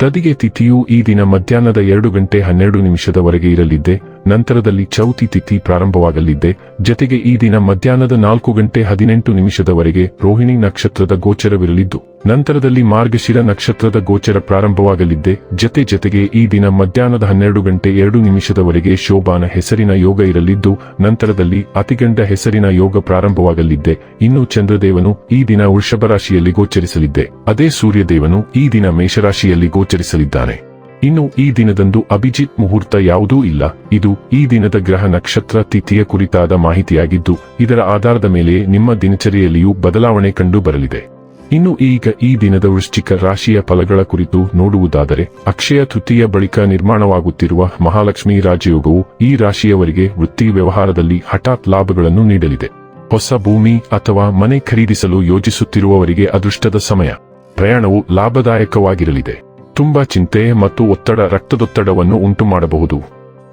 ತದಿಗೆ ತಿಥಿಯು ಈ ದಿನ ಮಧ್ಯಾಹ್ನದ ಎರಡು ಗಂಟೆ ಹನ್ನೆರಡು ನಿಮಿಷದವರೆಗೆ ಇರಲಿದ್ದೆ. ನಂತರದಲ್ಲಿ ಚೌತಿ ತಿಥಿ ಪ್ರಾರಂಭವಾಗಲಿದ್ದೆ. ಜತೆಗೆ ಈ ದಿನ ಮಧ್ಯಾಹ್ನದ ನಾಲ್ಕು ಗಂಟೆ ಹದಿನೆಂಟು ನಿಮಿಷದವರೆಗೆ ರೋಹಿಣಿ ನಕ್ಷತ್ರದ ಗೋಚರವಿರಲಿದ್ದು, ನಂತರದಲ್ಲಿ ಮಾರ್ಗಶಿರ ನಕ್ಷತ್ರದ ಗೋಚರ ಪ್ರಾರಂಭವಾಗಲಿದ್ದೆ. ಜತೆ ಜತೆಗೆ ಈ ದಿನ ಮಧ್ಯಾಹ್ನದ ಹನ್ನೆರಡು ಗಂಟೆ ಎರಡು ನಿಮಿಷದವರೆಗೆ ಶೋಭಾನ ಹೆಸರಿನ ಯೋಗ ಇರಲಿದ್ದು, ನಂತರದಲ್ಲಿ ಅತಿಗಂಡ ಹೆಸರಿನ ಯೋಗ ಪ್ರಾರಂಭವಾಗಲಿದ್ದೆ. ಇನ್ನು ಚಂದ್ರದೇವನು ಈ ದಿನ ವೃಷಭ ರಾಶಿಯಲ್ಲಿ ಗೋಚರಿಸಲಿದ್ದೆ. ಅದೇ ಸೂರ್ಯದೇವನು ಈ ದಿನ ಮೇಷರಾಶಿಯಲ್ಲಿ ಗೋಚರಿಸಲಿದ್ದಾನೆ. ಇನ್ನು ಈ ದಿನದಂದು ಅಭಿಜಿತ್ ಮುಹೂರ್ತ ಯಾವುದೂ ಇಲ್ಲ. ಇದು ಈ ದಿನದ ಗ್ರಹ ನಕ್ಷತ್ರ ತಿಥಿಯ ಕುರಿತಾದ ಮಾಹಿತಿಯಾಗಿದ್ದು, ಇದರ ಆಧಾರದ ಮೇಲೆ ನಿಮ್ಮ ದಿನಚರಿಯಲ್ಲಿಯೂ ಬದಲಾವಣೆ ಕಂಡು ಬರಲಿದೆ. ಇನ್ನು ಈಗ ಈ ದಿನದ ವೃಶ್ಚಿಕ ರಾಶಿಯ ಫಲಗಳ ಕುರಿತು ನೋಡುವುದಾದರೆ, ಅಕ್ಷಯ ತೃತೀಯ ಬಳಿಕ ನಿರ್ಮಾಣವಾಗುತ್ತಿರುವ ಮಹಾಲಕ್ಷ್ಮಿ ರಾಜಯೋಗವು ಈ ರಾಶಿಯವರಿಗೆ ವೃತ್ತಿ ವ್ಯವಹಾರದಲ್ಲಿ ಹಠಾತ್ ಲಾಭಗಳನ್ನು ನೀಡಲಿದೆ. ಹೊಸ ಭೂಮಿ ಅಥವಾ ಮನೆ ಖರೀದಿಸಲು ಯೋಜಿಸುತ್ತಿರುವವರಿಗೆ ಅದೃಷ್ಟದ ಸಮಯ. ಪ್ರಯಾಣವು ಲಾಭದಾಯಕವಾಗಿರಲಿದೆ. ತುಂಬಾ ಚಿಂತೆ ಮತ್ತು ಒತ್ತಡ ರಕ್ತದೊತ್ತಡವನ್ನು ಉಂಟು ಮಾಡಬಹುದು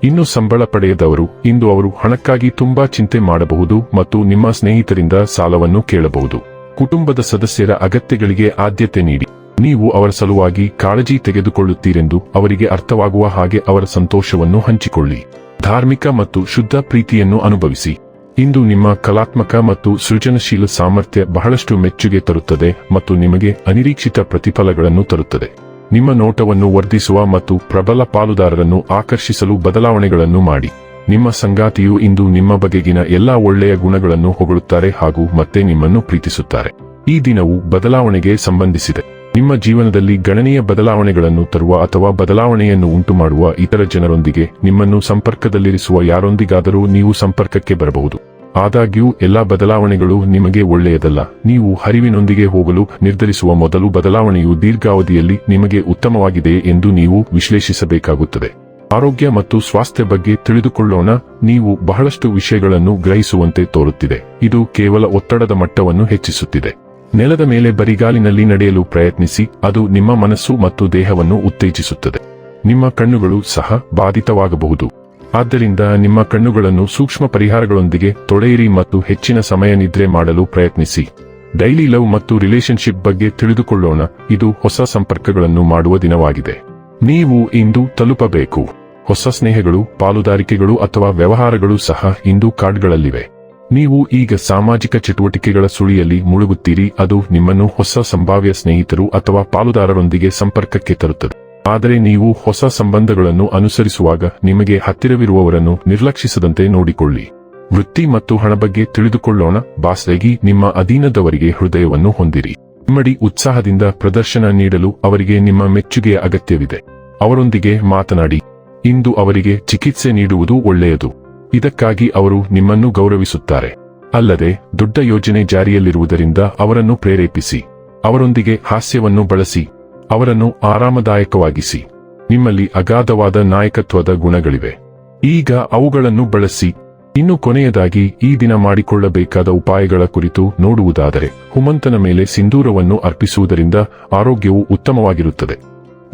ಇನ್ನು ಸಂಬಳ ಪಡೆಯದವರು, ಇಂದು ಅವರು ಹಣಕ್ಕಾಗಿ ತುಂಬಾ ಚಿಂತೆ ಮಾಡಬಹುದು ಮತ್ತು ನಿಮ್ಮ ಸ್ನೇಹಿತರಿಂದ ಸಾಲವನ್ನು ಕೇಳಬಹುದು. ಕುಟುಂಬದ ಸದಸ್ಯರ ಅಗತ್ಯಗಳಿಗೆ ಆದ್ಯತೆ ನೀಡಿ. ನೀವು ಅವರ ಸಲುವಾಗಿ ಕಾಳಜಿ ತೆಗೆದುಕೊಳ್ಳುತ್ತೀರೆಂದು ಅವರಿಗೆ ಅರ್ಥವಾಗುವ ಹಾಗೆ ಅವರ ಸಂತೋಷವನ್ನು ಹಂಚಿಕೊಳ್ಳಿ. ಧಾರ್ಮಿಕ ಮತ್ತು ಶುದ್ಧ ಪ್ರೀತಿಯನ್ನು ಅನುಭವಿಸಿ. ಇಂದು ನಿಮ್ಮ ಕಲಾತ್ಮಕ ಮತ್ತು ಸೃಜನಶೀಲ ಸಾಮರ್ಥ್ಯ ಬಹಳಷ್ಟು ಮೆಚ್ಚುಗೆ ತರುತ್ತದೆ ಮತ್ತು ನಿಮಗೆ ಅನಿರೀಕ್ಷಿತ ಪ್ರತಿಫಲಗಳನ್ನು ತರುತ್ತದೆ. ನಿಮ್ಮ ನೋಟವನ್ನು ವರ್ಧಿಸುವ ಮತ್ತು ಪ್ರಬಲ ಪಾಲುದಾರರನ್ನು ಆಕರ್ಷಿಸಲು ಬದಲಾವಣೆಗಳನ್ನು ಮಾಡಿ. ನಿಮ್ಮ ಸಂಗಾತಿಯು ಇಂದು ನಿಮ್ಮ ಬಗೆಗಿನ ಎಲ್ಲಾ ಒಳ್ಳೆಯ ಗುಣಗಳನ್ನು ಹೊಗಳುತ್ತಾರೆ ಹಾಗೂ ಮತ್ತೆ ನಿಮ್ಮನ್ನು ಪ್ರೀತಿಸುತ್ತಾರೆ. ಈ ದಿನವು ಬದಲಾವಣೆಗೆ ಸಂಬಂಧಿಸಿದೆ. ನಿಮ್ಮ ಜೀವನದಲ್ಲಿ ಗಣನೀಯ ಬದಲಾವಣೆಗಳನ್ನು ತರುವ ಅಥವಾ ಬದಲಾವಣೆಯನ್ನು ಉಂಟುಮಾಡುವ ಇತರ ಜನರೊಂದಿಗೆ ನಿಮ್ಮನ್ನು ಸಂಪರ್ಕದಲ್ಲಿರಿಸುವ ಯಾರೊಂದಿಗಾದರೂ ನೀವು ಸಂಪರ್ಕಕ್ಕೆ ಬರಬಹುದು. ಆದಾಗ್ಯೂ ಎಲ್ಲಾ ಬದಲಾವಣೆಗಳು ನಿಮಗೆ ಒಳ್ಳೆಯದಲ್ಲ. ನೀವು ಹರಿವಿನೊಂದಿಗೆ ಹೋಗಲು ನಿರ್ಧರಿಸುವ ಮೊದಲು ಬದಲಾವಣೆಯು ದೀರ್ಘಾವಧಿಯಲ್ಲಿ ನಿಮಗೆ ಉತ್ತಮವಾಗಿದೆ ಎಂದು ನೀವು ವಿಶ್ಲೇಷಿಸಬೇಕಾಗುತ್ತದೆ. ಆರೋಗ್ಯ ಮತ್ತು ಸ್ವಾಸ್ಥ್ಯ ಬಗ್ಗೆ ತಿಳಿದುಕೊಳ್ಳೋಣ. ನೀವು ಬಹಳಷ್ಟು ವಿಷಯಗಳನ್ನು ಗ್ರಹಿಸುವಂತೆ ತೋರುತ್ತಿದೆ. ಇದು ಕೇವಲ ಒತ್ತಡದ ಮಟ್ಟವನ್ನು ಹೆಚ್ಚಿಸುತ್ತಿದೆ. ನೆಲದ ಮೇಲೆ ಬರಿಗಾಲಿನಲ್ಲಿ ನಡೆಯಲು ಪ್ರಯತ್ನಿಸಿ, ಅದು ನಿಮ್ಮ ಮನಸ್ಸು ಮತ್ತು ದೇಹವನ್ನು ಉತ್ತೇಜಿಸುತ್ತದೆ. ನಿಮ್ಮ ಕಣ್ಣುಗಳು ಸಹ ಬಾಧಿತವಾಗಬಹುದು. ಆದ್ದರಿಂದ ನಿಮ್ಮ ಕಣ್ಣುಗಳನ್ನು ಸೂಕ್ಷ್ಮ ಪರಿಹಾರಗಳೊಂದಿಗೆ ತೊಳೆಯಿರಿ ಮತ್ತು ಹೆಚ್ಚಿನ ಸಮಯ ನಿದ್ರೆ ಮಾಡಲು ಪ್ರಯತ್ನಿಸಿ. ಡೈಲಿ ಲವ್ ಮತ್ತು ರಿಲೇಶನ್ಶಿಪ್ ಬಗ್ಗೆ ತಿಳಿದುಕೊಳ್ಳೋಣ. ಇದು ಹೊಸ ಸಂಪರ್ಕಗಳನ್ನು ಮಾಡುವ ದಿನವಾಗಿದೆ. ನೀವು ಇಂದು ತಲುಪಬೇಕು. ಹೊಸ ಸ್ನೇಹಗಳು, ಪಾಲುದಾರಿಕೆಗಳು ಅಥವಾ ವ್ಯವಹಾರಗಳು ಸಹ ಇಂದು ಕಾರ್ಡ್ಗಳಲ್ಲಿವೆ. ನೀವು ಈಗ ಸಾಮಾಜಿಕ ಚಟುವಟಿಕೆಗಳ ಸುಳಿಯಲ್ಲಿ ಮುಳುಗುತ್ತೀರಿ. ಅದು ನಿಮ್ಮನ್ನು ಹೊಸ ಸಂಭಾವ್ಯ ಸ್ನೇಹಿತರು ಅಥವಾ ಪಾಲುದಾರರೊಂದಿಗೆ ಸಂಪರ್ಕಕ್ಕೆ ತರುತ್ತದೆ. ಆದರೆ ನೀವು ಹೊಸ ಸಂಬಂಧಗಳನ್ನು ಅನುಸರಿಸುವಾಗ ನಿಮಗೆ ಹತ್ತಿರವಿರುವವರನ್ನು ನಿರ್ಲಕ್ಷಿಸದಂತೆ ನೋಡಿಕೊಳ್ಳಿ. ವೃತ್ತಿ ಮತ್ತು ಹಣ ಬಗ್ಗೆ ತಿಳಿದುಕೊಳ್ಳೋಣ. ಬಾಸ್ಗಾಗಿ ನಿಮ್ಮ ಅಧೀನದವರಿಗೆ ಹೃದಯವನ್ನು ಹೊಂದಿರಿ. ಇಮ್ಮಡಿ ಉತ್ಸಾಹದಿಂದ ಪ್ರದರ್ಶನ ನೀಡಲು ಅವರಿಗೆ ನಿಮ್ಮ ಮೆಚ್ಚುಗೆಯ ಅಗತ್ಯವಿದೆ. ಅವರೊಂದಿಗೆ ಮಾತನಾಡಿ. ಇಂದು ಅವರಿಗೆ ಚಿಕಿತ್ಸೆ ನೀಡುವುದು ಒಳ್ಳೆಯದು. ಇದಕ್ಕಾಗಿ ಅವರು ನಿಮ್ಮನ್ನು ಗೌರವಿಸುತ್ತಾರೆ. ಅಲ್ಲದೆ, ದೊಡ್ಡ ಯೋಜನೆ ಜಾರಿಯಲ್ಲಿರುವುದರಿಂದ ಅವರನ್ನು ಪ್ರೇರೇಪಿಸಿ. ಅವರೊಂದಿಗೆ ಹಾಸ್ಯವನ್ನು ಬಳಸಿ. ಅವರನ್ನು ಆರಾಮದಾಯಕವಾಗಿಸಿ. ನಿಮ್ಮಲ್ಲಿ ಅಗಾಧವಾದ ನಾಯಕತ್ವದ ಗುಣಗಳಿವೆ. ಈಗ ಅವುಗಳನ್ನು ಬಳಸಿ. ಇನ್ನು ಕೊನೆಯದಾಗಿ ಈ ದಿನ ಮಾಡಿಕೊಳ್ಳಬೇಕಾದ ಉಪಾಯಗಳ ಕುರಿತು ನೋಡುವುದಾದರೆ, ಹುಮಂತನ ಮೇಲೆ ಸಿಂಧೂರವನ್ನು ಅರ್ಪಿಸುವುದರಿಂದ ಆರೋಗ್ಯವು ಉತ್ತಮವಾಗಿರುತ್ತದೆ.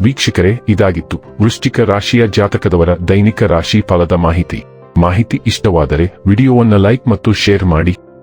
ವೀಕ್ಷಕರೇ, ಇದಾಗಿತ್ತು. ವೃಶ್ಚಿಕ ರಾಶಿಯ ಜಾತಕದವರ ದೈನಿಕ ರಾಶಿ ಫಲದ ಮಾಹಿತಿ. ಮಾಹಿತಿ ಇಷ್ಟವಾದರೆ ವಿಡಿಯೋವನ್ನು ಲೈಕ್ ಮತ್ತು ಶೇರ್ ಮಾಡಿ.